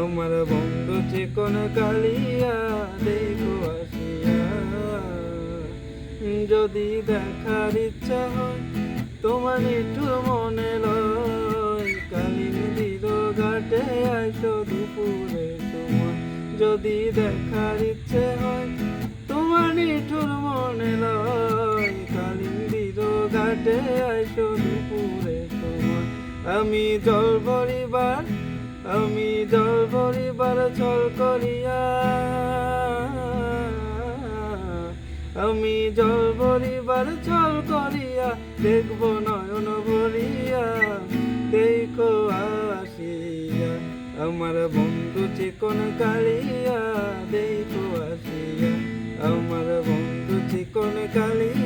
আমার বন্ধু চিকন কালিয়া, দেখো আসিয়া। যদি দেখার ইচ্ছা হয়, তোমার একটু মনে লয়। কালিন দিল ঘাটে আইসো দুপুরে তোমার। যদি দেখার ইচ্ছে হয়, তোমার নিঠুর মনে লয়। কালিন দিল ঘাটে আইসো দুপুরে তোমার। আমি জল ভরিবার আমি জল ভরিবার ছল করিয়া, আমি জল ভরিবার ছল করিয়া দেখব নয়ন ভরিয়া, দেখো আসিয়া, আমার বন্ধু চিকন কালিয়া, দেখো আসিয়া, আমার বন্ধু চিকন কালিয়া।